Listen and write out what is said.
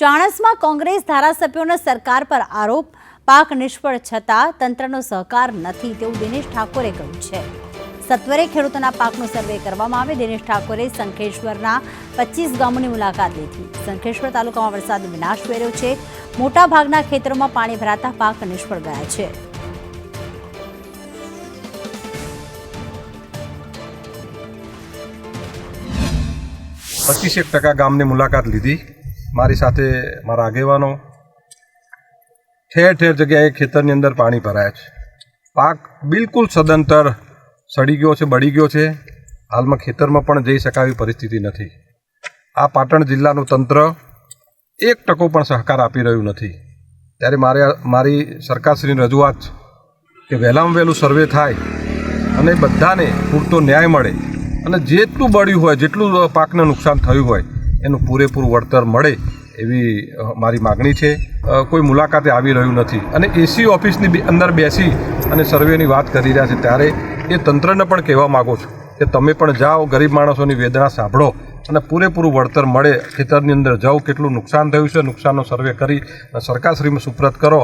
ચાણસમાં કોંગ્રેસ ધારાસભ્યોના સરકાર પર આરોપ. પાક નિષ્ફળ છતાં તંત્રનો સહકાર નથી તેવું દિનેશ ઠાકોરે કહ્યું છે. સત્વરે ખેડૂતોના પાકનો સર્વે કરવામાં આવે. દિનેશ ઠાકોરે શંખેશ્વરના પચીસ ગામોની મુલાકાત લીધી. શંખેશ્વર તાલુકામાં વરસાદ વિનાશ પહેર્યો છે. મોટા ભાગના ખેતરોમાં પાણી ભરાતા પાક નિષ્ફળ ગયા છે. પચીસેક ટકા ગામની મુલાકાત લીધી. મારી સાથે મારા આગેવાનો. ઠેર ઠેર જગ્યાએ ખેતરની અંદર પાણી ભરાયા છે. પાક બિલકુલ સદંતર સડી ગયો છે, બળી ગયો છે. હાલમાં ખેતરમાં પણ જઈ શકાવી પરિસ્થિતિ નથી. આ પાટણ જિલ્લાનું તંત્ર એક ટકો પણ સહકાર આપી રહ્યું નથી. ત્યારે મારે મારી સરકારશ્રીની રજૂઆત કે વહેલામાં વહેલું સર્વે થાય અને બધાને પૂરતો ન્યાય મળે અને જેટલું બળ્યું હોય, જેટલું પાકને નુકસાન થયું હોય એનું પૂરેપૂરું વળતર મળે એવી મારી માગણી છે. કોઈ મુલાકાતે આવી રહ્યું નથી. અને એસી ઓફિસની અંદર બેસી અને સર્વેની વાત કરી રહ્યા છે ત્યારે એ તંત્રને પણ કહેવા માગો છું કે તમે પણ જાઓ, ગરીબ માણસોની વેદના સાંભળો અને પૂરેપૂરું વળતર મળે. ખેતરની અંદર જાઓ, કેટલું નુકસાન થયું છે, નુકસાનનો સર્વે કરી અને સરકારશ્રીમાં સુપ્રત કરો.